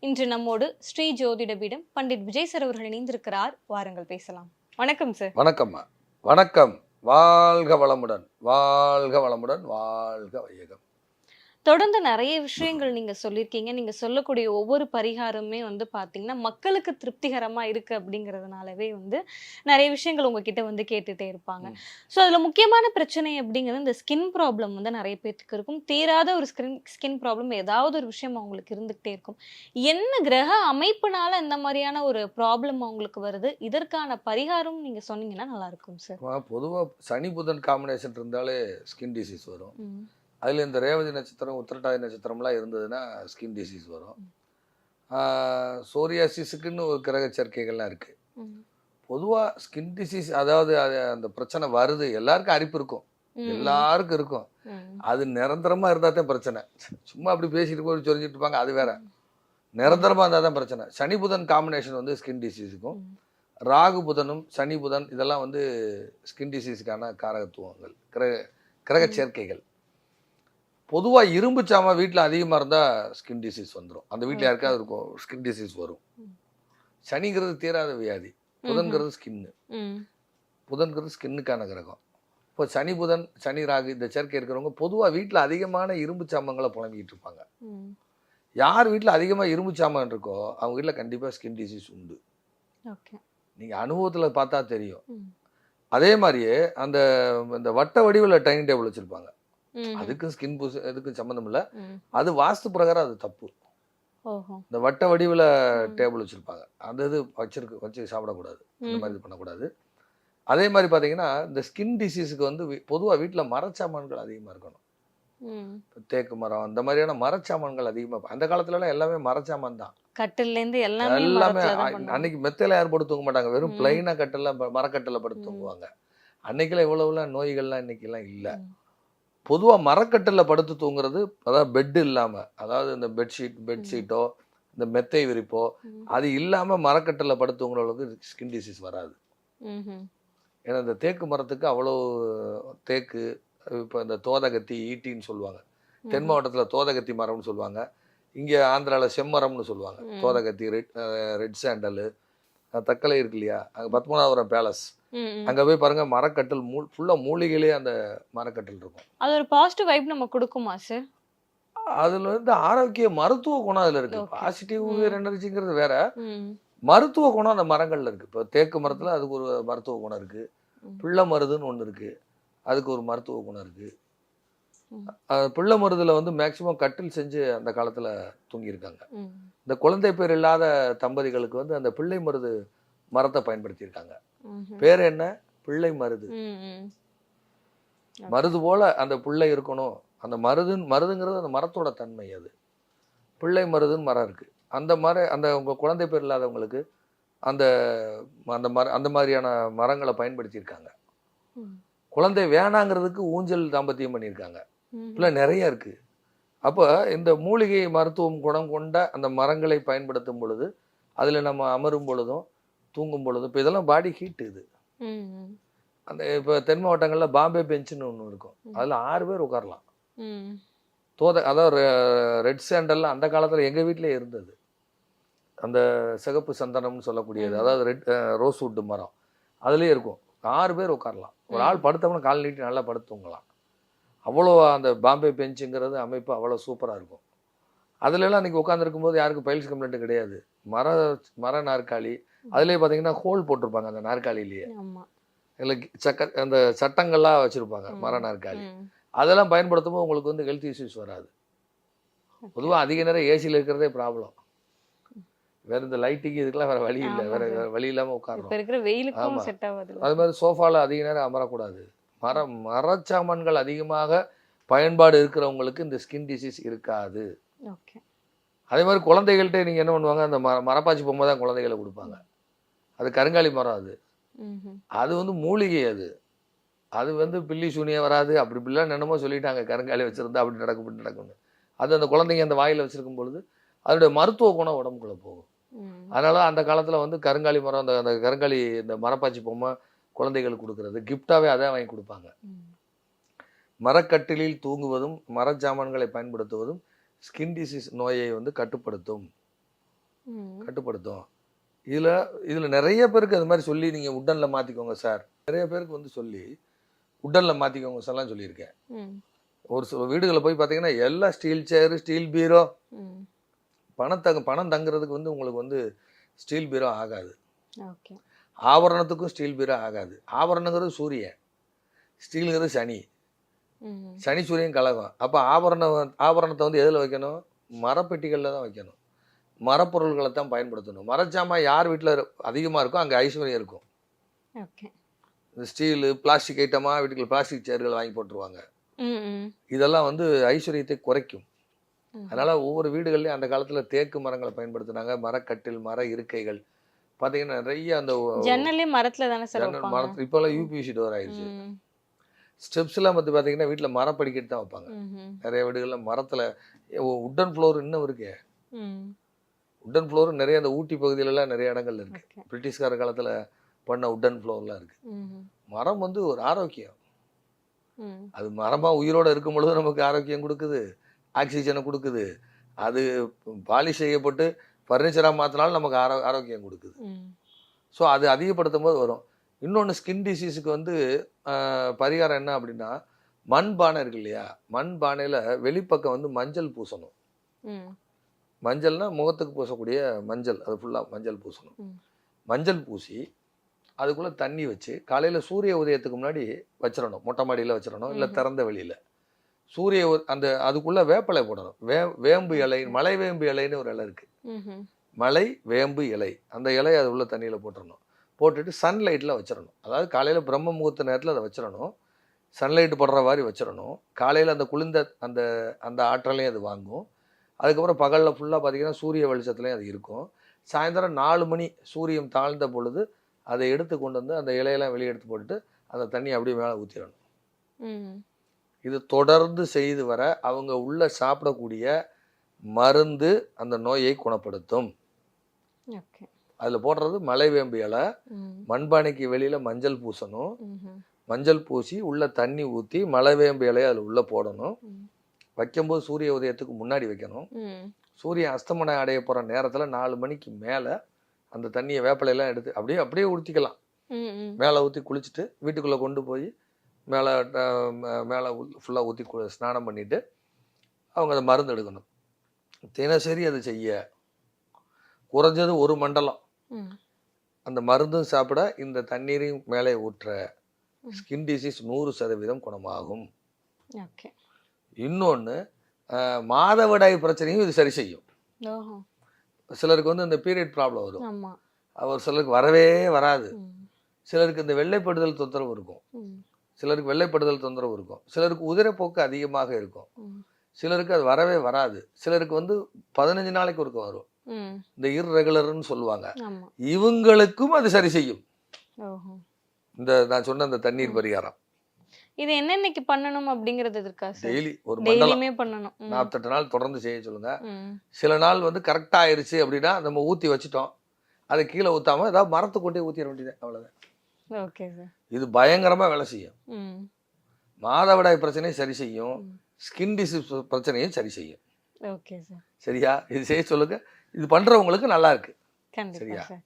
இன்று நம்மோடு ஸ்ரீ ஜோதிடபீடம் பண்டிட் விஜய் சார் அவர்கள் இணைந்திருக்கிறார். வாருங்கள் பேசலாம். வணக்கம் சார். வணக்கம்மா வணக்கம். வாழ்க வளமுடன் வாழ்க வளமுடன் வாழ்க வையகம். தொடர்ந்து நிறைய விஷயங்கள் நீங்க சொல்லியிருக்கீங்க. நீங்க சொல்லக்கூடிய ஒவ்வொரு பரிகாரமுமே வந்து பாத்தீங்கன்னா மக்களுக்கு திருப்திகரமா இருக்கு அப்படிங்கறதுனாலவே வந்து நிறைய விஷயங்கள் உங்ககிட்ட வந்து கேட்டுட்டே இருப்பாங்க. ஸோ அதுல முக்கியமான பிரச்சனை அப்படிங்கிறது இந்த ஸ்கின் ப்ராப்ளம் வந்து நிறைய பேத்துக்கு இருக்கும். தீராத ஒரு ஸ்கின் ஸ்கின் ப்ராப்ளம் ஏதாவது ஒரு விஷயம் அவங்களுக்கு இருந்துகிட்டே இருக்கும். என்ன கிரக அமைப்புனால இந்த மாதிரியான ஒரு ப்ராப்ளம் அவங்களுக்கு வருது? இதற்கான பரிகாரம் நீங்க சொன்னீங்கன்னா நல்லா இருக்கும் சார் பொதுவாக சனி புதன் காம்பினேஷன் இருந்தாலே ஸ்கின் டிசீஸ் வரும். அதில் இந்த ரேவதி நட்சத்திரம் உத்திரட்டாதி நட்சத்திரம்லாம் இருந்ததுன்னா ஸ்கின் டிசீஸ் வரும். சோரியாசிஸுக்குன்னு ஒரு கிரக சேர்க்கைகள்லாம் இருக்குது பொதுவாக ஸ்கின் டிசீஸ் அதாவது அது அந்த பிரச்சனை வருது எல்லாருக்கும் அரிப்பு இருக்கும். எல்லாருக்கும் இருக்கும். அது நிரந்தரமாக இருந்தால் தான் பிரச்சனை. சும்மா அப்படி பேசிட்டு போய் சொரிஞ்சிட்டு இருப்பாங்க அது வேற. நிரந்தரமாக இருந்தால் தான் பிரச்சனை. சனி புதன் காம்பினேஷன் வந்து ஸ்கின் டிசீஸுக்கும் ராகு புதனும் சனி புதன் இதெல்லாம் வந்து ஸ்கின் டிசீஸுக்கான காரகத்துவங்கள் கிரக கிரக. சேர்க்கைகள். பொதுவாக இரும்பு சாமா வீட்டில் அதிகமாக இருந்தால் ஸ்கின் டிசீஸ் வந்துடும் அந்த வீட்டில். யாருக்காவது இருக்கும் ஸ்கின் டிசீஸ் வரும். சனிங்கிறது தீராத வியாதி. புதன்கிறது ஸ்கின்னு புதன்கிறது ஸ்கின்னுக்கான கிரகம். இப்போ சனி புதன் சனி ராகு இந்த சேர்க்கை இருக்கிறவங்க பொதுவாக வீட்டில் அதிகமான இரும்பு சாமங்களை புலம்பிக்கிட்டு இருப்பாங்க. யார் வீட்டில் அதிகமாக இரும்பு சாமான் இருக்கோ அவங்க வீட்டில் கண்டிப்பாக ஸ்கின் டிசீஸ் உண்டு. ஓகே. நீங்கள் அனுபவத்தில் பார்த்தா தெரியும். அதே மாதிரியே அந்த இந்த வட்ட வடிவில் டைனிங் டேபிள் வச்சுருப்பாங்க. அதுக்கும் ஸ்கின் புஸ் இதுக்கும் சம்மந்தம் இல்லை. அது வாஸ்து பிரகாரம் அது தப்பு. இந்த வட்ட வடிவில் டேபிள் வச்சுருப்பாங்க. அந்த இது வச்சிருக்கு வச்சு சாப்பிடக்கூடாது. இந்த மாதிரி இது பண்ணக்கூடாது. அதே மாதிரி பார்த்தீங்கன்னா இந்த ஸ்கின் டிசீஸுக்கு வந்து பொதுவாக வீட்டில் மரச்சாமான்கள் அதிகமாக இருக்கணும். தேக்கு மரம் அந்த மாதிரியான மரச்சாமான்கள் அதிகமாக அந்த காலத்துலலாம் எல்லாமே மரச்சாமான் தான். கட்டில்ல இருந்து எல்லாமே எல்லாமே. அன்னைக்கு மெத்தையில யாரும் படுத்து தூங்க மாட்டாங்க. வெறும் ம். பிளைனா கட்டல மரக்கட்டில படுத்து. தூங்குவாங்க. அன்னைக்கெல்லாம் இவ்வளவுலாம் நோய்கள்லாம் இன்னைக்கெல்லாம் இல்லை. ம். பொதுவா மரக்கட்டில படுத்து தூங்குறது அதாவது பெட் இல்லாம அதாவது இந்த பெட்ஷீட் பெட்ஷீட்டோ இந்த மெத்தை விரிப்போ. அது இல்லாம மரக்கட்டில படுத்து தூங்குறவங்களுக்கு ஸ்கின் டிசீஸ் வராது. ஏன்னா இந்த தேக்கு மரத்துக்கு அவ்வளோ தேக்கு இப்போ இந்த தோதகத்தி ஈட்டின்னு சொல்லுவாங்க தென் மாவட்டத்தில் தோதகத்தி மரம்னு சொல்லுவாங்க இங்கே ஆந்திராவில் செம்மரம்னு சொல்லுவாங்க. தோதகத்தி ரெட் ரெட் சாண்டலு தக்கலை இருக்கு இல்லையா அங்கே பத்மநாபபுரம் பேலஸ். அங்கே போய் பாருங்க மரக்கட்டில் மூ ஃபுல்லாக மூலிகையிலே அந்த மரக்கட்டில் இருக்கும் அது ஒரு பாசிட்டிவ் வைப் நம்ம கொடுக்குமா சார் அதில் வந்து ஆரோக்கிய மருத்துவ குணம் அதில் இருக்கு. பாசிட்டிவ். எனர்ஜிங்கிறது வேற. மருத்துவ குணம் அந்த மரங்கள்ல இருக்கு இப்போ தேக்கு மரத்தில் அதுக்கு ஒரு மருத்துவ குணம் இருக்கு. பிள்ளை மருதுன்னு ஒன்று இருக்கு அதுக்கு ஒரு மருத்துவ குணம் இருக்கு பிள்ளை மருதுல வந்து மேக்சிமம் கட்டில் செஞ்சு அந்த காலத்துல தூங்கியிருக்காங்க. இந்த குழந்தை பேர் இல்லாத தம்பதிகளுக்கு வந்து அந்த பிள்ளை மருது மரத்தை பயன்படுத்தியிருக்காங்க. பேர் என்ன? பிள்ளை மருது. மருது போல அந்த பிள்ளை இருக்கணும். அந்த மருதுன்னு மருதுங்கிறது அந்த மரத்தோட தன்மை அது. பிள்ளை மருதுன்னு மரம் இருக்கு. அந்த மர அந்த உங்க குழந்தை பேர் இல்லாதவங்களுக்கு அந்த அந்த மர அந்த மாதிரியான மரங்களை பயன்படுத்தியிருக்காங்க. குழந்தை வேணாங்கிறதுக்கு ஊஞ்சல் தாம்பத்தியம் பண்ணியிருக்காங்க. இப்படிலாம் நிறைய இருக்கு. அப்போ இந்த மூலிகை மருத்துவம் குணம் கொண்ட அந்த மரங்களை பயன்படுத்தும் பொழுது அதில் நம்ம அமரும் பொழுதும் தூங்கும் பொழுதும் இப்போ இதெல்லாம் பாடி ஹீட் இது. அந்த இப்போ தென் மாவட்டங்களில் பாம்பே பெஞ்சுன்னு ஒன்று இருக்கும். அதில் ஆறு பேர் உட்காரலாம். தோத அதாவது ரெட் சாண்டல்லாம் அந்த காலத்தில் எங்கள் வீட்டிலே இருந்தது. அந்த சிகப்பு சந்தனம்னு சொல்லக்கூடியது. அதாவது ரெட் ரோஸ் வுட் மரம். அதுலேயே இருக்கும். ஆறு பேர் உட்காரலாம். ஒரு ஆள் படுத்தவன கால் நீட்டி நல்லா படுத்து தூங்கலாம். அவ்வளோ அந்த பாம்பே பெஞ்சுங்கிறது அமைப்பு அவ்வளோ சூப்பராக இருக்கும். அதுல எல்லாம் அன்றைக்கி உட்காந்துருக்கும் போது யாருக்கும் பைல்ஸ் கம்ப்ளைண்ட் கிடையாது. மர மர நாற்காலி அதுலேயே பார்த்தீங்கன்னா ஹோல் போட்டிருப்பாங்க அந்த இல்லை சக்க அந்த சட்டங்கள்லாம் வச்சுருப்பாங்க. மர நாற்காலி. அதெல்லாம் பயன்படுத்தும் போது உங்களுக்கு வந்து ஹெல்த் இஷ்யூஸ் வராது. பொதுவாக அதிக நேரம் ஏசியில் இருக்கிறதே ப்ராப்ளம் வேற இந்த லைட்டிங் இதுக்கெல்லாம் வேற வழி இல்லை. வேற. வேற வழி இல்லாமல் உட்காரணும். அது மாதிரி சோஃபால அதிக நேரம் அமரக்கூடாது. மரம் மரச்சாமான்கள் அதிகமாக பயன்பாடு இருக்கிறவங்களுக்கு இந்த ஸ்கின் டிசீஸ் இருக்காது. அதே மாதிரி குழந்தைகள்கிட்ட நீங்கள் என்ன பண்ணுவாங்க? அந்த மர மரப்பாச்சி பொம்மை தான் குழந்தைகளை கொடுப்பாங்க. அது கருங்காலி மரம் அது. அது வந்து மூலிகை அது. அது வந்து பில்லி சூனியம் வராது அப்படி இப்படிலாம் என்னமோ சொல்லிட்டாங்க. கருங்காலி வச்சிருந்தா அப்படி நடக்கும் இப்படி நடக்கும்னு. அது அந்த குழந்தைங்க அந்த வாயில் வச்சிருக்கும் பொழுது அதோடைய மருத்துவ குணம் உடம்புக்குள்ள போகும். அதனால அந்த காலத்தில் வந்து கருங்காலி மரம் அந்த அந்த கருங்காலி இந்த மரப்பாச்சி பொம்மை குழந்தைகளுக்கு கொடுக்கறது. கிஃப்டாகவே அதான் வாங்கி கொடுப்பாங்க. மரக்கட்டிலில் தூங்குவதும் மரச்சாமான்களை பயன்படுத்துவதும் ஸ்கின் டிசீஸ் நோயை வந்து கட்டுப்படுத்தும். கட்டுப்படுத்தும். இதில் இதில் நிறைய பேருக்கு அது மாதிரி சொல்லி நீங்கள் உட்டனில் மாற்றிக்கோங்க சார். நிறைய பேருக்கு வந்து சொல்லி உட்டனில் மாற்றிக்கோங்க சார்லாம் சொல்லியிருக்கேன். ஒரு சில வீடுகளில் போய் பார்த்தீங்கன்னா எல்லாம் ஸ்டீல் சேரு ஸ்டீல் பீரோ ம். பணம் தங்க பணம் தங்குறதுக்கு வந்து உங்களுக்கு வந்து ஸ்டீல் பீரோ ஆகாது. ஓகே. ஆபரணத்துக்கும் ஸ்டீல் பீரோ ஆகாது. ஆபரணங்கிறது சூரியன். ஸ்டீலுங்கிறது சனி. சனி சூரியன் கலகம். அப்போ ஆபரணம் வந்து- ஆபரணத்தை வந்து எதில் வைக்கணும்? மரப்பெட்டிகளில் தான் வைக்கணும். மரப்பொருள்களை தான் பயன்படுத்தணும். மரச்சாமான் யார் வீட்டில் அதிகமாக இருக்கோ அங்கே ஐஸ்வர்யம் இருக்கும். ஸ்டீலு பிளாஸ்டிக் ஐட்டமாக வீட்டுக்குள்ள பிளாஸ்டிக் சேர்கள் வாங்கி போட்டுருவாங்க. இதெல்லாம் வந்து ஐஸ்வர்யத்தை குறைக்கும். அதனால ஒவ்வொரு வீடுகள்லையும் அந்த காலத்தில் தேக்கு மரங்களை பயன்படுத்தினாங்க. மரக்கட்டில் மர இருக்கைகள். பார்த்தீங்கன்னா நிறைய அந்த ஜன்னலே மரத்துல தானே சார் மரத்து இப்போல்லாம் யூபிசி டோர் ஆயிடுச்சு. ஸ்டெப்ஸ்லாம் வந்து பார்த்தீங்கன்னா வீட்டில் மரப்படிக்கட்டு தான் வைப்பாங்க. நிறைய வீடுகளில் மரத்தில் உட்டன் ஃப்ளோர் இன்னும் இருக்கு. உட்டன் ஃப்ளோர் நிறைய அந்த ஊட்டி பகுதியிலலாம் நிறைய இடங்கள்ல இருக்கு. பிரிட்டிஷ்கார காலத்தில் பண்ண உட்டன் ஃப்ளோர்லாம் இருக்கு. மரம் வந்து ஒரு ஆரோக்கியம். அது மரமாக உயிரோடு இருக்கும் பொழுது நமக்கு ஆரோக்கியம் கொடுக்குது ஆக்சிஜனை கொடுக்குது. அது பாலிஷ் செய்யப்பட்டு ஃபர்னிச்சராக மாற்றினாலும் நமக்கு ஆரோ ஆரோக்கியம் கொடுக்குது. ஸோ அது அதிகப்படுத்தும் போது வரும். இன்னொன்று ஸ்கின் டிசீஸுக்கு வந்து பரிகாரம் என்ன அப்படின்னா மண் பானை இருக்கு இல்லையா? மண் பானையில் வெளிப்பக்கம் வந்து மஞ்சள் பூசணும். ம். மஞ்சள்னா முகத்துக்கு பூசக்கூடிய மஞ்சள். அது ஃபுல்லாக மஞ்சள் பூசணும். மஞ்சள் பூசி அதுக்குள்ளே தண்ணி வச்சு காலையில் சூரிய உதயத்துக்கு முன்னாடி வச்சிடணும். மொட்டை மாடியில் வச்சிடணும். இல்லை. திறந்த வெளியில். சூரிய அந்த அதுக்குள்ளே வேப்பிலை போடணும். வே வேம்பு இலை மலை வேம்பு இலைன்னு ஒரு இலை இருக்குது. மலை வேம்பு இலை. அந்த இலை அது உள்ள தண்ணியில் போட்டுறணும் போட்டுட்டு சன்லைட்டில் வச்சிடணும். அதாவது காலையில் பிரம்ம முகூர்த்த நேரத்தில் அதை வச்சிடணும். சன்லைட் படுற மாதிரி வச்சிடணும். காலையில் அந்த குளிர்ந்த அந்த அந்த ஆற்றலையும் அது வாங்கும். அதுக்கப்புறம் பகலில் ஃபுல்லாக பார்த்தீங்கன்னா சூரிய வெளிச்சத்துலையும் அது இருக்கும் சாயந்தரம் நாலு மணி சூரியன் தாழ்ந்த பொழுது அதை எடுத்து கொண்டு வந்து அந்த இலையெல்லாம் வெளியே எடுத்து போட்டுட்டு அந்த தண்ணி அப்படியே மேலே ஊற்றிடணும். இது தொடர்ந்து செய்து வர அவங்க உள்ள சாப்பிடக்கூடிய மருந்து அந்த நோயை குணப்படுத்தும் அதில் போடுறது மலைவேம்பு இலை. மண்பானைக்கு வெளியில் மஞ்சள் பூசணும். மஞ்சள் பூசி உள்ள தண்ணி ஊற்றி மலைவேம்பு இலையை அதில் உள்ளே போடணும். வைக்கும்போது சூரிய உதயத்துக்கு முன்னாடி வைக்கணும். சூரியன் அஸ்தமனம் அடைய போகிற நேரத்தில் நாலு மணிக்கு மேலே அந்த தண்ணியை வேப்பிலையெல்லாம் எடுத்து அப்படியே அப்படியே ஊற்றிக்கலாம். மேலே ஊற்றி குளிச்சுட்டு வீட்டுக்குள்ளே கொண்டு போய் மேலே மேலே ஃபுல்லாக ஊற்றி ஸ்நானம் பண்ணிவிட்டு அவங்க அதை மருந்து எடுக்கணும் தினசரி அதை செய்ய குறைஞ்சது ஒரு மண்டலம். அந்த மருந்தும் சாப்பிட இந்த தண்ணீரையும் மேலே ஊற்ற. ஸ்கின் டிசீஸ் நூறு சதவீதம் குணமாகும் ஓகே இன்னொன்று மாதவிடாய் பிரச்சனையும் இது சரி செய்யும். சிலருக்கு வந்து இந்த பீரியட் ப்ராப்ளம் வரும். ஒரு சிலருக்கு வரவே வராது. சிலருக்கு இந்த வெள்ளைப்படுதல் தொந்தரவு இருக்கும். சிலருக்கு வெள்ளைப்படுதல் தொந்தரவு இருக்கும். சிலருக்கு உதிரப்போக்கு அதிகமாக இருக்கும். சிலருக்கு அது வரவே வராது. சிலருக்கு வந்து பதினஞ்சு நாளைக்கு ஒருக்க வரும். இந்த இர்ரெகுலர்னு சொல்லுவாங்க. இவங்களுக்கும் அது சரி செய்யும். இந்த நான் சொன்ன அந்த தண்ணீர் பரிகாரம். இது என்னென்னைக்கு பண்ணணும் அப்படிங்கறது இருக்கா சார் டெய்லி ஒரு டெய்லியுமே பண்ணணும். நாற்பத்தெட்டு நாள் தொடர்ந்து செய்ய சொல்லுங்க. சில நாள் வந்து கரெக்டாக ஆயிருச்சு அப்படின்னா நம்ம ஊற்றி வச்சுட்டோம். அதை கீழே ஊற்றாம ஏதாவது மரத்தை கொண்டே ஊற்றிட வேண்டியது அவ்வளோதான் ஓகே சார் இது பயங்கரமாக வேலை செய்யும். மாதவிடாய் பிரச்சனையை சரி செய்யும். ஸ்கின் டிசீஸ் பிரச்சனையும் சரி செய்யும். ஓகே சார் சரியா? இது செய்ய சொல்லுங்க. இது பண்றவங்களுக்கு நல்லா இருக்கு. சரியா? சார்